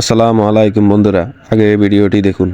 আসসালামু আলাইকুম বন্ধুরা, আগে এই ভিডিওটি দেখুন।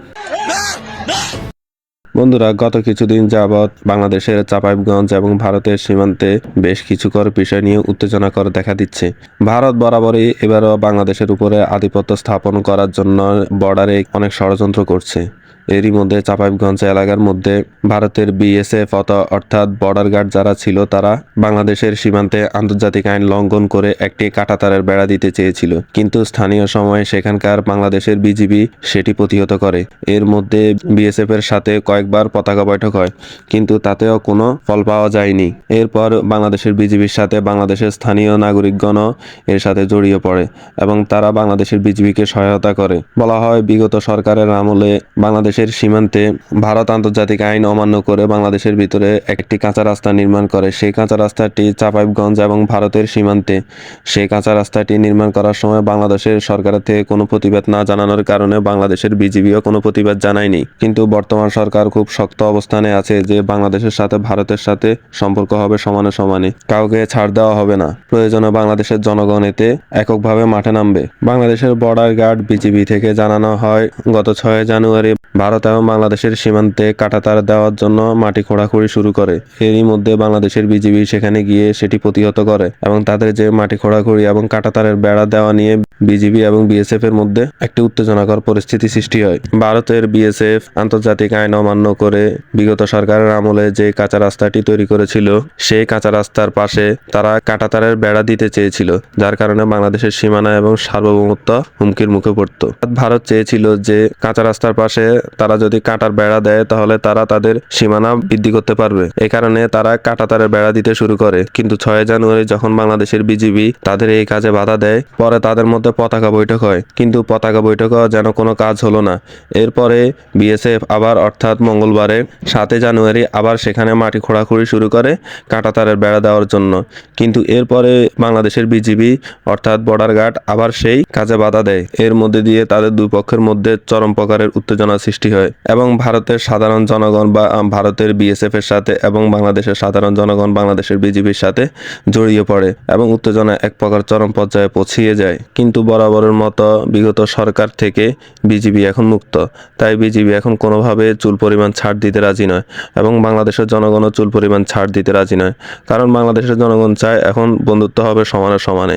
বন্ধুরা, গত কিছুদিন যাবৎ বাংলাদেশের চাপাইবগঞ্জ এবং ভারতের সীমান্তে বেশ কিছু কর বিষয় নিয়ে উত্তেজনা উত্তেজনাকর দেখা দিচ্ছে। ভারত বরাবরই এবারও বাংলাদেশের উপরে আধিপত্য স্থাপন করার জন্য বর্ডারে অনেক ষড়যন্ত্র করছে। এরই মধ্যে চাপাইবগঞ্জ এলাকার মধ্যে ভারতের বিএসএফ অর্থাৎ বর্ডার গার্ড যারা ছিল, তারা বাংলাদেশের সীমান্তে আন্তর্জাতিক আইন লঙ্ঘন করে একটি কাঁটাতারের বেড়া দিতে চেয়েছিল। কিন্তু স্থানীয় সময়ে সেখানকার বাংলাদেশের বিজিবি সেটি প্রতিহত করে। এর মধ্যে বিএসএফ এর সাথে কয়েকবার পতাকা বৈঠক হয়, কিন্তু তাতেও কোনো ফল পাওয়া যায়নি। এরপর বাংলাদেশের বিজিবির সাথে বাংলাদেশের স্থানীয় নাগরিকগণও এর সাথে জড়িয়ে পড়ে এবং তারা বাংলাদেশের বিজিবিকে সহায়তা করে। বলা হয়, বিগত সরকারের আমলে বাংলাদেশের সীমান্তে ভারত আন্তর্জাতিক আইন অমান্য করে বাংলাদেশের ভিতরে একটি কাঁচা রাস্তা নির্মাণ করে। সেই কাঁচা রাস্তাটি চাপাইবগঞ্জ এবং ভারতের সীমান্তে। সেই কাঁচা রাস্তাটি নির্মাণ করার সময় বাংলাদেশের সরকারের থেকে কোনো প্রতিবাদ না জানানোর কারণে বাংলাদেশের বিজিবিও কোনো প্রতিবাদ জানায়নি। কিন্তু বর্তমান সরকার খুব শক্ত অবস্থানে আছে যে বাংলাদেশের সাথে ভারতের সাথে সম্পর্ক হবে সমানে সমানে। কাউকে ছাড় দেওয়া হবে না। প্রয়োজনে বাংলাদেশের জনগণ এতে এককভাবে মাঠে নামবে। বাংলাদেশের বর্ডার গার্ড বিজিবি থেকে জানানো হয়, গত ছয় জানুয়ারি ভারত এবং বাংলাদেশের সীমান্তে কাঁটাতার দেওয়ার জন্য মাটি খোঁড়াখুড়ি শুরু করে। এরই মধ্যে বাংলাদেশের বিজিবি সেখানে গিয়ে সেটি প্রতিহত করে এবং তাদের যে মাটি খোঁড়াখুড়ি এবং কাঁটাতারের বেড়া দেওয়া নিয়ে বিজিবি এবং বিএসএফ এর মধ্যে একটি উত্তেজনাকর পরিস্থিতি সৃষ্টি হয়। ভারতের বিএসএফ আন্তর্জাতিক আইন অমান্য করে বিগত সরকারের আমলে যে কাঁচা রাস্তাটি তৈরি করেছিল, সেই কাঁচা রাস্তার পাশে তারা কাঁটাতারের বেড়া দিতে চেয়েছিল, যার কারণে বাংলাদেশের সীমানা এবং সার্বভৌমত্ব হুমকির মুখে পড়ত। ভারত চেয়েছিল যে কাঁচা রাস্তার পাশে তারা যদি কাঁটার বেড়া দেয়, তাহলে তারা তাদের সীমানা বৃদ্ধি করতে পারবে। এই কারণে তারা কাঁটাতারের বেড়া দিতে শুরু করে। কিন্তু ছয় জানুয়ারি যখন বাংলাদেশের বিজিবি তাদের এই কাজে বাধা দেয়, পরে তাদের মধ্যে পতাকা বৈঠক হয়। কিন্তু পতাকা বৈঠকও যেন কোনো কাজ হলো না। এরপরে বিএসএফ আবার, অর্থাৎ মঙ্গলবারে সাতই জানুয়ারি, আবার সেখানে মাটি খোঁড়াখুড়ি শুরু করে কাঁটাতারের বেড়া দেওয়ার জন্য। কিন্তু এরপরে বাংলাদেশের বিজিবি, অর্থাৎ বর্ডার গার্ড, আবার সেই কাজে বাধা দেয়। এর মধ্যে দিয়ে তাদের দুই পক্ষের মধ্যে চরম প্রকারের উত্তেজনা সৃষ্টি হয় এবং ভারতের সাধারণ জনগণ বা ভারতের বিএসএফ এর সাথে এবং বাংলাদেশের সাধারণ জনগণ বাংলাদেশের বিজিবির সাথে জড়িয়ে পড়ে এবং উত্তেজনা এক প্রকার চরম পর্যায়ে পৌঁছিয়ে যায়। কিন্তু বরাবরের মতো বিগত সরকার থেকে বিজিবি এখন মুক্ত। তাই বিজিবি এখন কোনোভাবে চুল পরিমাণ ছাড় দিতে রাজি নয় এবং বাংলাদেশের জনগণও চুল পরিমাণ ছাড় দিতে রাজি নয়। কারণ বাংলাদেশের জনগণ চায় এখন বন্ধুত্ব হবে সমানে সমানে।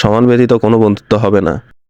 সমান ব্যতীত কোনো বন্ধুত্ব হবে না।